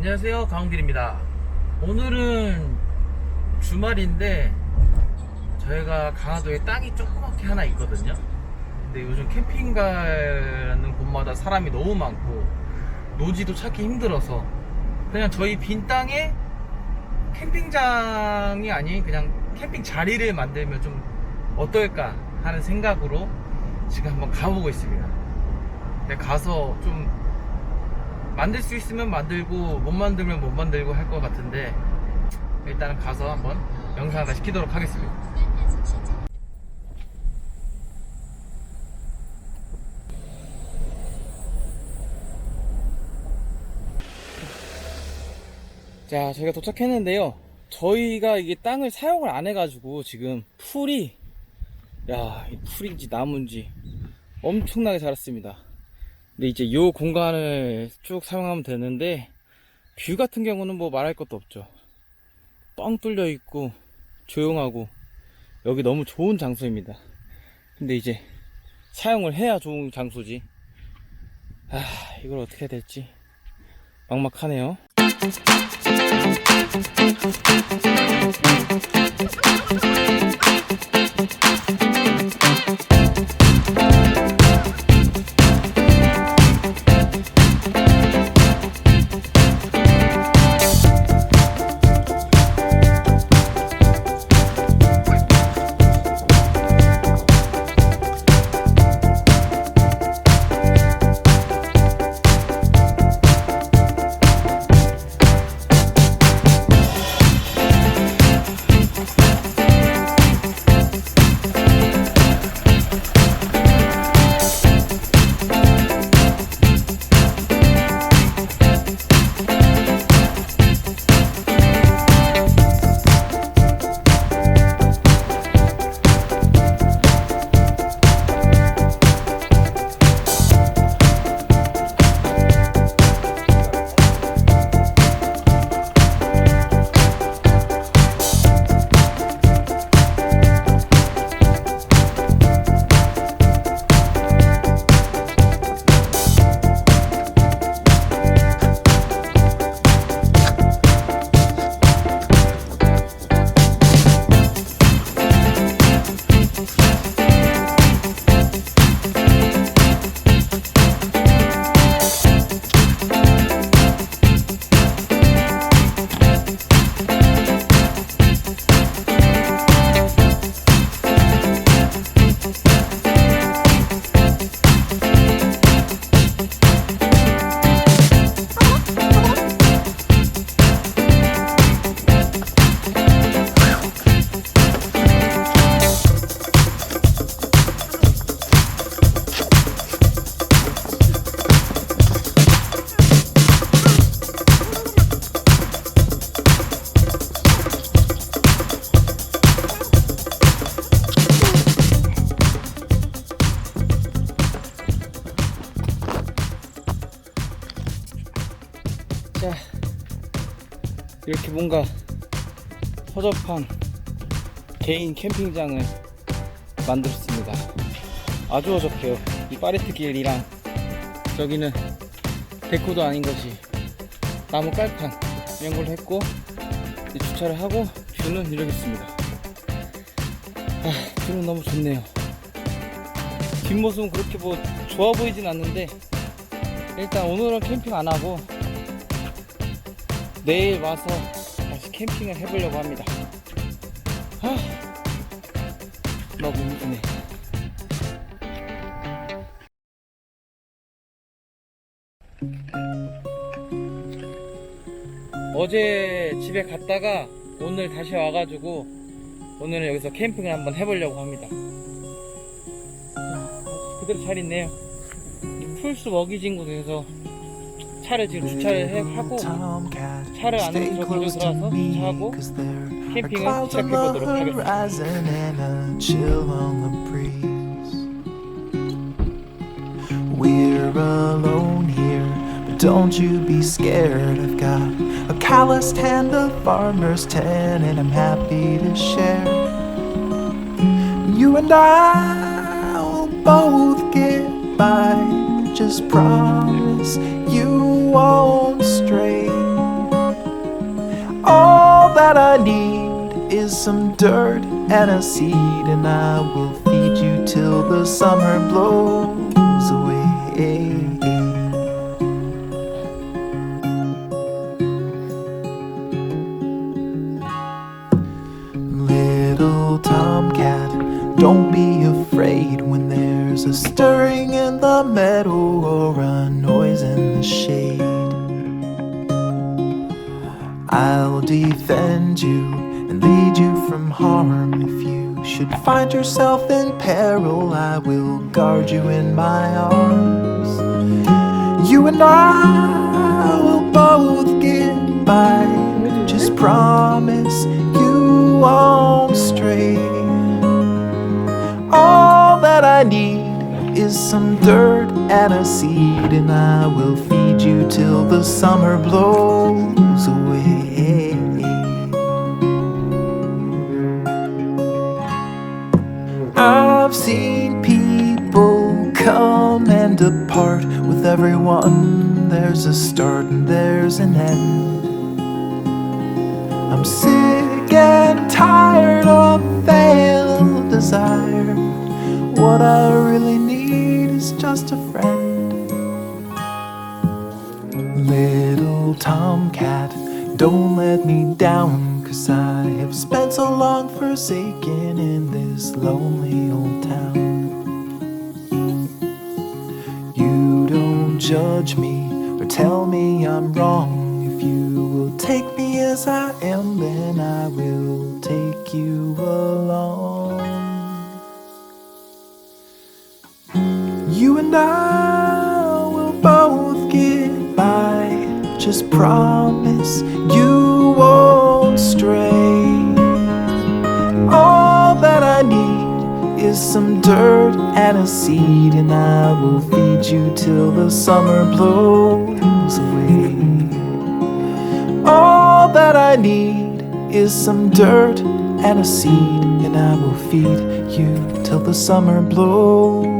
안녕하세요 강길입니다. 오늘은 주말인데 저희가 강화도에 땅이 조그맣게 하나 있거든요. 근데 요즘 캠핑 가는 곳마다 사람이 너무 많고 노지도 찾기 힘들어서 그냥 저희 빈 땅에 캠핑장이 아닌 그냥 캠핑 자리를 만들면 좀 어떨까 하는 생각으로 지금 한번 가보고 있습니다. 근데 가서 좀 만들 수 있으면 만들고 못 만들면 못 만들고 할 것 같은데 일단은 가서 한번 영상을 시키도록 하겠습니다. 자, 저희가 도착했는데요. 저희가 이게 땅을 사용을 안 해가지고 지금 풀이 야, 이 풀인지 나무인지 엄청나게 자랐습니다. 근데 이제 이 공간을 쭉 사용하면 되는데 뷰 같은 경우는 뭐 말할 것도 없죠. 뻥 뚫려 있고 조용하고 여기 너무 좋은 장소입니다. 근데 이제 사용을 해야 좋은 장소지. 아, 이걸 어떻게 해야 될지 막막하네요. 이렇게 뭔가 허접한 개인 캠핑장을 만들었습니다. 아주 어접해요. 이 파레트 길이랑 저기는 데코도 아닌 것이 나무 깔판 이런 걸로 했고 주차를 하고 뷰는 이러겠습니다. 아, 뷰는 너무 좋네요. 뒷모습은 그렇게 뭐 좋아 보이진 않는데 일단 오늘은 캠핑 안 하고 내일 와서 다시 캠핑을 해보려고 합니다. 아, 너무 힘드네. 어제 집에 갔다가 오늘 다시 와가지고 오늘은 여기서 캠핑을 한번 해보려고 합니다. 아, 그대로 잘 있네요. 이 풀스 먹이진 곳에서 차를 지금 주차를 해, 하고 차를 안으로 저 길로 들어와서 주차하고 캠핑을 시작해보도록 하겠습니다. We're alone here, but don't you be scared. I've got a calloused hand, a farmer's tan, and I'm happy to share. You and I will both get by. Just promise you won't stray. All that I need is some dirt and a seed, and I will feed you till the summer blows. There's a stirring in the meadow or a noise in the shade. I'll defend you and lead you from harm if you should find yourself in peril. I will guard you in my arms. You and I will both get by. Just promise you won't stray. All that I need is some dirt and a seed, and I will feed you till the summer blows away. I've seen people come and depart with everyone. There's a start and there's an end. I'm sick and tired of failed desire. What I really just a friend. Little tomcat, don't let me down, cause I have spent so long forsaken in this lonely old town. You don't judge me or tell me I'm wrong. If you will take me as I am, then I will take you along. You and I will both get by. Just promise you won't stray. All that I need is some dirt and a seed, and I will feed you till the summer blows away. All that I need is some dirt and a seed, and I will feed you till the summer blows